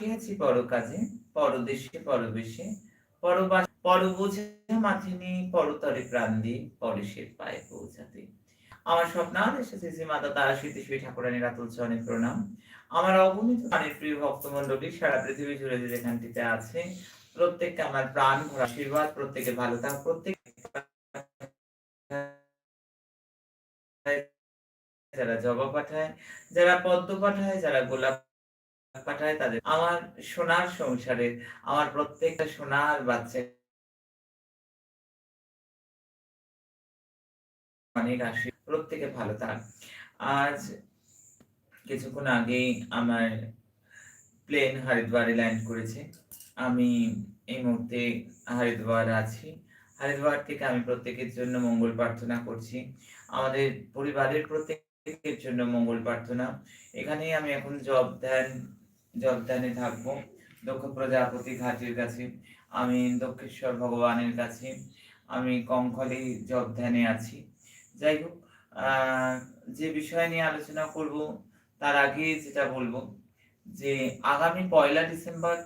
আসিয়াছি পর কাজে পরদেশে, পরবেশে। পরবা পরবোঝা মাথিনি পরতরে প্রাণ দিয়ে পরেশের পায়ে পৌঁছাতে। আমার স্বপ্নার এসেছে শ্রী মাতা তারা স্মৃতিশ্রী ঠাকুরানী রাতুল চরণে প্রণাম। আমার অগণিত প্রাণের প্রিয় ভক্তমন্ডলী সারা পৃথিবী জুড়ে যে যেখানটিতে আছে, প্রত্যেককে আমার প্রাণ ভরা আশীর্বাদ, প্রত্যেকে ভালো থাক, প্রত্যেক যারা জবা পাঠায়, যারা পদ্ম পাঠায়, যারা গোলাপ পাঠায় তাদের। আমার সোনার সংসারে, আমার প্রত্যেকটা সোনার বাচ্চা অনেক আসি, প্রত্যেকে ভালো থাক আজ কিছুক্ষণ আগেই আমার প্লেন হরিদ্বারে ল্যান্ড করেছে। আমি এই মুহূর্তে হরিদ্বার আছি। হরিদ্বার থেকে আমি প্রত্যেকের জন্য মঙ্গল প্রার্থনা করছি। আমাদের পরিবারের প্রত্যেকের জন্য মঙ্গল প্রার্থনা। এখানেই আমি এখন জব ধ্যান ধ্যানে থাকব। দক্ষ প্রজাপতি ঘাটের কাছে, আমি দক্ষেশ্বর ভগবানের কাছে, আমি কঙ্কলে জব ধ্যানে আছি। যাই হোক যে বিষয় নিয়ে আলোচনা করব, তার আগে যেটা বলব যে, আগামী পয়লা ডিসেম্বর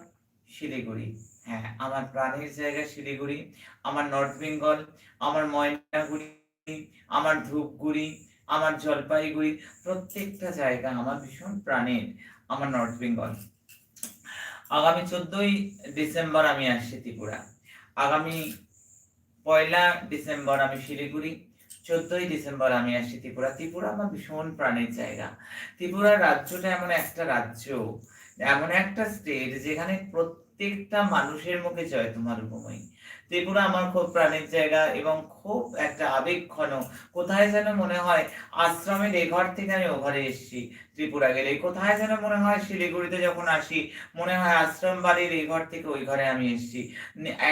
শিলিগুড়ি। হ্যাঁ আমার প্রাণের জায়গা শিলিগুড়ি, আমার নর্থ বেঙ্গল, আমার ময়নাগুড়ি, আমার ধূপগুড়ি, আমার জলপাইগুড়ি, প্রত্যেকটা জায়গা আমার ভীষণ প্রাণের। আমার নর্থ বেঙ্গল আগামী চোদ্দই ডিসেম্বর আমি আসছি ত্রিপুরা। আগামী পয়লা ডিসেম্বর আমি শিলিগুড়ি। চোদ্দই ডিসেম্বর আমি আসছি ত্রিপুরা। ত্রিপুরা আমার ভীষণ প্রাণের জায়গা। ত্রিপুরার রাজ্যটা এমন একটা রাজ্য, এমন একটা স্টেট যেখানে প্রত্যেকটা মানুষের মুখে জয় তোমার উপময়ী। ত্রিপুরা আমার খুব প্রাণের জায়গা এবং খুব একটা আবেগঘন। কোথায় যেন মনে হয় আশ্রমের এ ঘর থেকে আমি ও ঘরে এসেছি ত্রিপুরা গেলে। কোথায় যেন মনে হয় শিলিগুড়িতে যখন আসি, মনে হয় আশ্রম বাড়ির এই ঘর থেকে ওই ঘরে আমি এসেছি।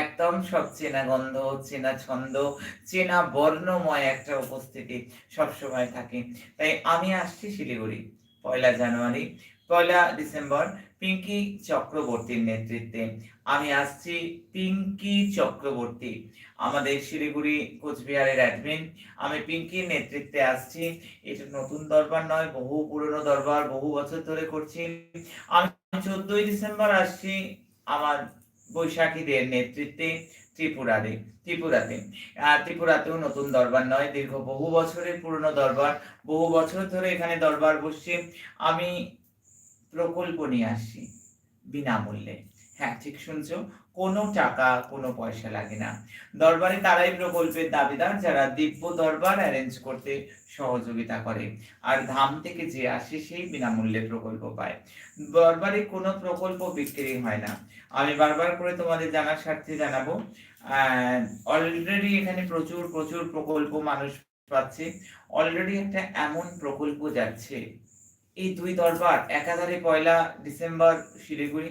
একদম সব চেনা গন্ধ, চেনা ছন্দ, চেনা বর্ণময় একটা উপস্থিতি সবসময় থাকে। তাই আমি আসছি শিলিগুড়ি, পয়লা জানুয়ারি। পয়লা ডিসেম্বর পিঙ্কি চক্রবর্তীর নেতৃত্বে। আমি আসছি পিঙ্কি চক্রবর্তী, আমাদের শিলিগুড়ি কোচবিহারের অ্যাডমিন আমি পিঙ্কির নেতৃত্বে আসছি। এটা নতুন দরবার নয়, বহু পুরনো দরবার, বহু বছর ধরে করছি। আমি চোদ্দই ডিসেম্বর আসছি আমার বৈশাখীদের নেতৃত্বে ত্রিপুরাতে ত্রিপুরাতে। ত্রিপুরাতেও নতুন দরবার নয়, দীর্ঘ বহু বছরের পুরনো দরবার, বহু বছর ধরে এখানে দরবার বসছে। আমি প্রকল্প নিয়ে আসছি বিনামূল্যে। হ্যাঁ ঠিক শুনছো? কোনো টাকা, কোনো পয়সা লাগে না। দরবারে তারাই প্রকল্পের দাবিদার যারা দিব্য দরবার অ্যারেঞ্জ করতে সহযোগিতা করে। আর ধাম থেকে যে আসে সেই বিনামূল্যে প্রকল্প পায়। দরবারে কোনো প্রকল্প বিক্রি হয় না। আমি বারবার করে তোমাদের জানার স্বার্থে জানাব অলরেডি এখানে প্রচুর প্রচুর প্রকল্প মানুষ পাচ্ছে। অলরেডি একটা এমন প্রকল্প যাচ্ছে এই দুই দরবার একাধারে পয়লা ডিসেম্বর শিলিগুড়ি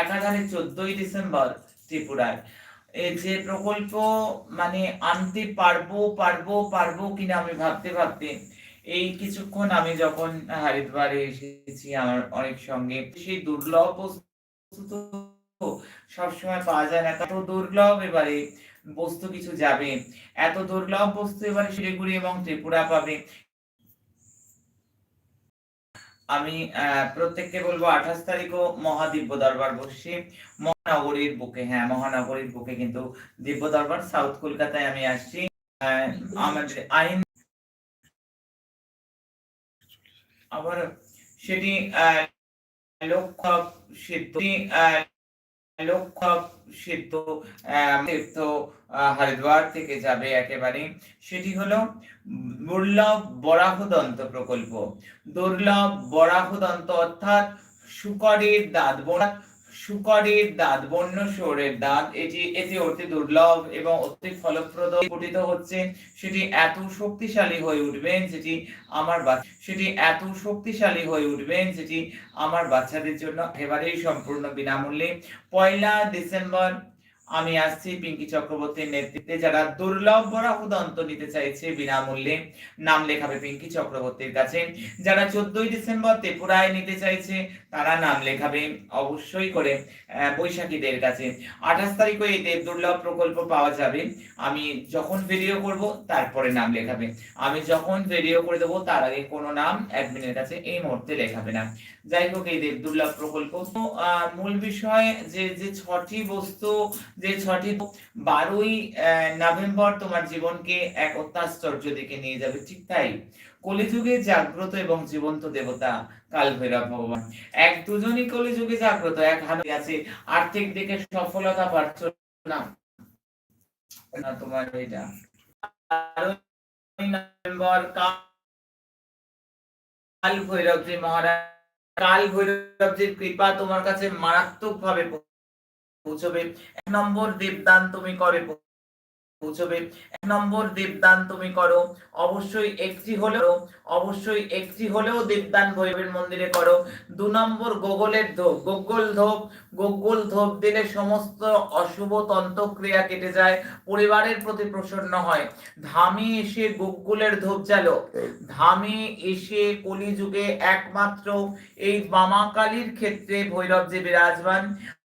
একাধারে চোদ্দই ডিসেম্বর ত্রিপুরায়। যে প্রকল্প মানে আনতে পারব পারব পারব কিনা আমি ভাবতে ভাবতে এই কিছুক্ষণ আমি যখন হরিদ্বারে এসেছি আমার অনেক সঙ্গে, সেই দুর্লভ সবসময় পাওয়া যায় না। এত দুর্লভ এবারে বস্তু কিছু যাবে, এত দুর্লভ বস্তু এবারে শিলিগুড়ি এবং ত্রিপুরা পাবে। আমি প্রত্যেককে বলব আঠাশ তারিখও মহাদিব্য দরবার বসছি। মহানগরীর বুকে হ্যাঁ মহানগরীর বুকে কিন্তু দিব্য দরবার, সাউথ কলকাতায় আমি আসছি। আমাদের আইন আবার সেটি লক্ষ্য সিদ্ধ আহ, লক্ষ্য সিদ্ধ তীর্থ হরিদ্বার থেকে যাবে একেবারে সেটি হলো দুর্লভ বরাহদন্ত প্রকল্প। দুর্লভ বরাহদন্ত অর্থাৎ শুকরের দাঁত বোনা শুকরের দাঁত, বন্য শুয়োরের দাঁত। এটি এটি অতি দুর্লভ এবং অতি ফলপ্রদ। গঠিত হচ্ছে, সেটি এত শক্তিশালী হয়ে উঠবেন যেটি আমার সেটি এত শক্তিশালী হয়ে উঠবেন যেটি আমার বাচ্চাদের জন্য একেবারেই সম্পূর্ণ বিনামূল্যে। পয়লা ডিসেম্বর আমি আসছি পিঙ্কি চক্রবর্তীর নেতৃত্বে, যারা দুর্লভ ভরা উদন্ত নিতে চাইছে বিনামূল্যে। নাম লেখাবে পিঙ্কি চক্রবর্তীর কাছে। যারা চোদ্দই ডিসেম্বর ত্রিপুরায় নিতে চাইছে, তারা নাম লেখাবে অবশ্যই করে বৈশাখীদের কাছে। আঠাশ তারিখে এই দেব দুর্লভ প্রকল্প পাওয়া যাবে। আমি যখন ভিডিও করব, তারপরে নাম লেখাবে। আমি যখন ভিডিও করে দেবো, তার আগে কোনো নাম অ্যাডমিনের কাছে এই মুহূর্তে লেখাবে না। যাই হোক এই দেব দুর্লভ প্রকল্প মূল বিষয় যে যে ছটি বস্তু, যে ছটি বারোই নভেম্বর তোমার জীবনকে এক অত্যাশ্চর্য দিকে নিয়ে যাবে, ঠিক তাই? কলিযুগে জাগ্রত এবং জীবন্ত দেবতা কাল ভৈরব ভগবান। এক দুজনই কলিযুগে জাগ্রত, এক হাতে আছে, আর্থিক দিকে সফলতা পাচ্ছ না। তোমার এটা। নভেম্বর কাল ভৈরবজি মহারাজ কাল ভৈরবজির কৃপা তোমার কাছে মারাত্মক ভাবে পৌঁছবে। এক নম্বর দেবদান তুমি করে পৌঁছবে। এক নম্বর দেবদান তুমি করো। অবশ্যই একটি হলেও অবশ্যই একটি হলেও দেবদান ভৈরবের মন্দিরে করো। দু নম্বর গোগলের ধোপ গোগল ধোপ গোগল ধোপ দিলে সমস্ত অশুভ তন্ত্রক্রিয়া কেটে যায় পরিবারের প্রতি প্রসন্ন হয়। ধামে এসে গোগলের ধোপ চালো ধামে এসে কলিযুগে একমাত্র এই বামাকালীর ক্ষেত্রে ভৈরব যে বিরাজমান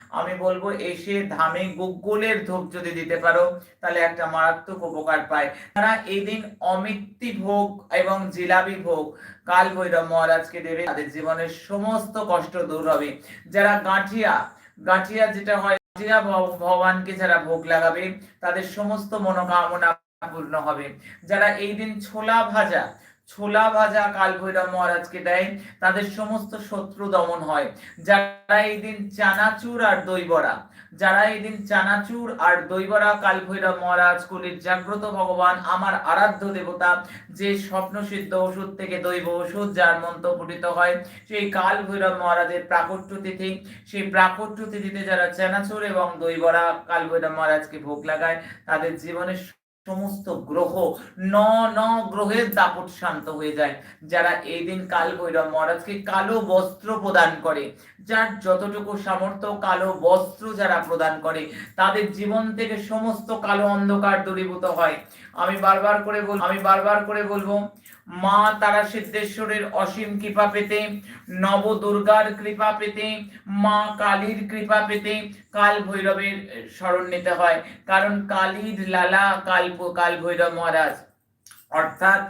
আমি বলব এসে ধামে গুগলের ধূপ যদি দিতে পারো, তাহলে একটা মারাত্মক উপকার পায়। তারা এই দিন অমিত্তি ভোগ এবং জিলাপি ভোগ, কাল ভৈরব মহারাজকে দেবে। তাদের জীবনের সমস্ত কষ্ট দূর হবে। যারা গাঁঠিয়া গাঁঠিয়া যেটা হয়, গাঁঠিয়া ভগবানকে যারা ভোগ লাগাবে, তাদের সমস্ত মনোকামনা পূর্ণ হবে। যারা এই দিন ছোলা ভাজা ছোলা ভাজা কাল ভৈরব মহারাজকে দেয়, তাদের সমস্ত শত্রু দমন হয়। যারা এই দিন চানাচুর আর দই বড়া যারা এই দিন চানাচুর আর দই বড়া কাল ভৈরব মহারাজ কুলির জাগ্রত ভগবান, আমার আরাধ্য দেবতা, যে স্বপ্ন সিদ্ধ ওষুধ থেকে দৈব ওষুধ যার মন্ত্র পঠিত হয়, সেই কাল ভৈরব মহারাজের প্রাকট্য তিথি, সেই প্রাকট্য তিথিতে যারা চানাচুর এবং দই বড়া কাল ভৈরব মহারাজকে ভোগ লাগায়, তাদের জীবনের সমস্ত গ্রহ, ন ন গ্রহের দাপট শান্ত হয়ে যায়। যারা এই দিন কাল ভৈরব মহারাজকে কালো বস্ত্র প্রদান করে, যার যতটুকু সামর্থ্য কালো বস্ত্র যারা প্রদান করে, তাদের জীবন থেকে সমস্ত কালো অন্ধকার দূরীভূত হয়। আমি বারবার করে বল, আমি বারবার করে বলব মা তারা সিদ্ধেশ্বরের অসীম কৃপা পেতে নব দুর্গার কৃপা পেতে, মা কালীর কৃপা পেতে কাল ভৈরবের স্মরণ নিতে হয়। কারণ কালীর লালা কাল কাল ভৈরব মহারাজ। অর্থাৎ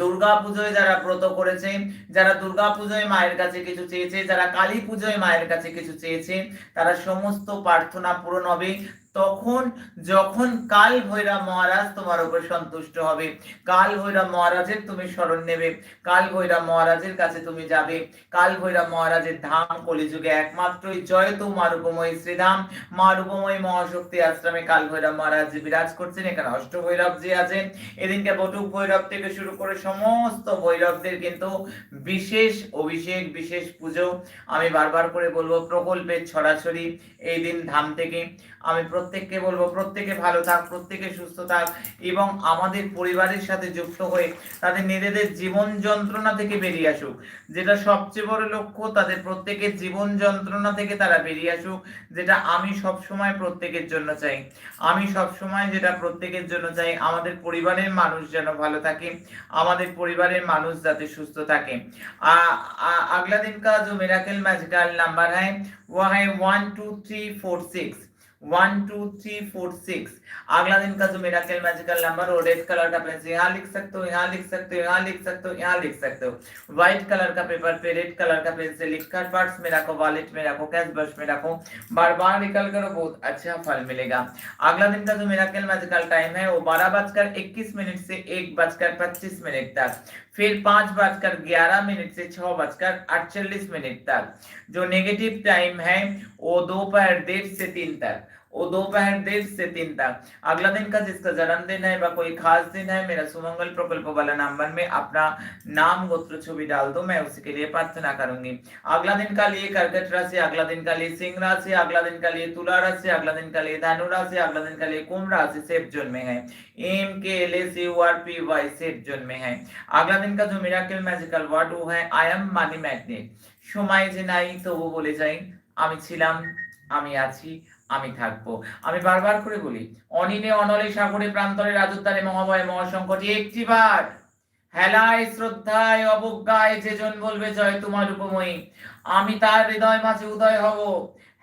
দুর্গা পুজোয় যারা ব্রত করেছে, যারা দুর্গা পুজোয় মায়ের কাছে কিছু চেয়েছে, যারা কালী পুজোয় মায়ের কাছে কিছু চেয়েছে, তারা সমস্ত প্রার্থনা পূরণ হবে। তখন যখন কাল ভৈরব মহারাজ তোমার উপর সন্তুষ্ট হবে। কাল ভৈরব মহারাজের তুমি স্মরণ নেবে। কাল ভৈরব মহারাজের কাছে তুমি যাবে। কাল ভৈরব মহারাজের ধাম কলিযুগে একমাত্রই জয় তো মারুপময় শ্রীধাম। মারুপময় মহাশক্তি আশ্রমে কাল ভৈরব মহারাজ বিরাজ করছেন। এখানে অষ্ট ভৈরব যে আছেন, এদিনকে বটুক ভৈরব থেকে শুরু করে সমস্ত ভৈরবদের কিন্তু বিশেষ অভিষেক, বিশেষ পুজো আমি বারবার করে বলব, প্রকল্পের ছড়াছড়ি এই দিন ধাম থেকে। আমি প্রত্যেককে বলবো প্রত্যেকে ভালো থাক প্রত্যেকে সুস্থ থাক এবং আমাদের পরিবারের সাথে যুক্ত হয়ে তাদের নিজেদের জীবন যন্ত্রণা থেকে বেরিয়ে আসুক যেটা সবচেয়ে বড় লক্ষ্য তাদের প্রত্যেকের জীবন যন্ত্রণা থেকে তারা বেরিয়ে আসুক যেটা আমি সব সময় প্রত্যেকের জন্য চাই আমি সব সময় যেটা প্রত্যেকের জন্য চাই আমাদের পরিবারের মানুষ যেন ভালো থাকে আমাদের পরিবারের মানুষ যাতে সুস্থ থাকে আগলা দিন কা जो मेराकल मैजिकल नंबर है वो है one two three four six one two three four six अगला दिन का जो मेरा कल मैजिकल नंबर हो रेड कलर का से यहाँ लिख सकते हो, यहाँ लिख सकते हो, यहाँ लिख सकते हो, यहाँ लिख सकते हो। व्हाइट कलर का पेपर पे रेड कलर का पेंसिल से लिख कर पर्स में रखो वॉलेट में रखो कैश बर्स में रखो। बार बार निकल करो, बहुत अच्छा फल मिलेगा। अगला दिन का जो मेरा कल मैजिकल टाइम है, वो बारह बजकर इक्कीस मिनट से एक बजकर पच्चीस मिनट तक। फिर पाँच बजकर ग्यारह मिनट से छह बजकर अड़चालीस मिनट तक। जो नेगेटिव टाइम है, वो दोपहर डेढ़ से तीन तक। वो दोपहर डेढ़ से तीन तक अगला दिन का जिसका जन्मदिन है व कोई खास दिन है मेरा सुमंगल प्रकल्प वाला नंबर में अपना नाम गोत्र छवि डाल दो मैं उसी के लिए प्रार्थना करूंगी अगला दिन का लिए कर्कट राशि अगला दिन का लिए सिंह राशि अगला दिन का लिए तुला राशि अगला दिन का लिए धनु राशि अगला दिन का लिए कुंभ राशि सेफ जोन में है M K L S U R P Y safe zone में है अगला दिन का जो मिराकल मैजिकल वर्ड वो है आई एम মানি ম্যাগনেট সময় যে নাই তবু বলে যাই আমি ছিলাম আমি আছি আমি থাকব। আমি বারবার করে বলি, অনিনে অনলে সাগরে প্রান্তরে রাজুদ্দারে মহাভয়ে মহাসংকটে একটিবার। হেলায়, শ্রদ্ধায়, অবজ্ঞায় যেজন বলবে, জয় তোমার উপময়ী। আমি তার হৃদয় মাঝে উদয় হব।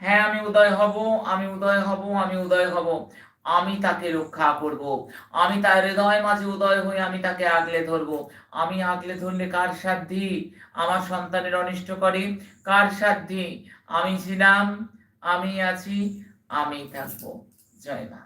হ্যাঁ আমি উদয় হব, আমি উদয় হব, আমি উদয় হব। আমি তাকে রক্ষা করব। আমি তার হৃদয় মাঝে উদয় হয়ে আমি তাকে আগলে ধরব। আমি আগলে ধরলে কার সাধ্যি আমার সন্তানের অনিষ্ট করে কার সাধ্যি আমি ছিলাম, আমি আছি আমি থাকব জয় মা।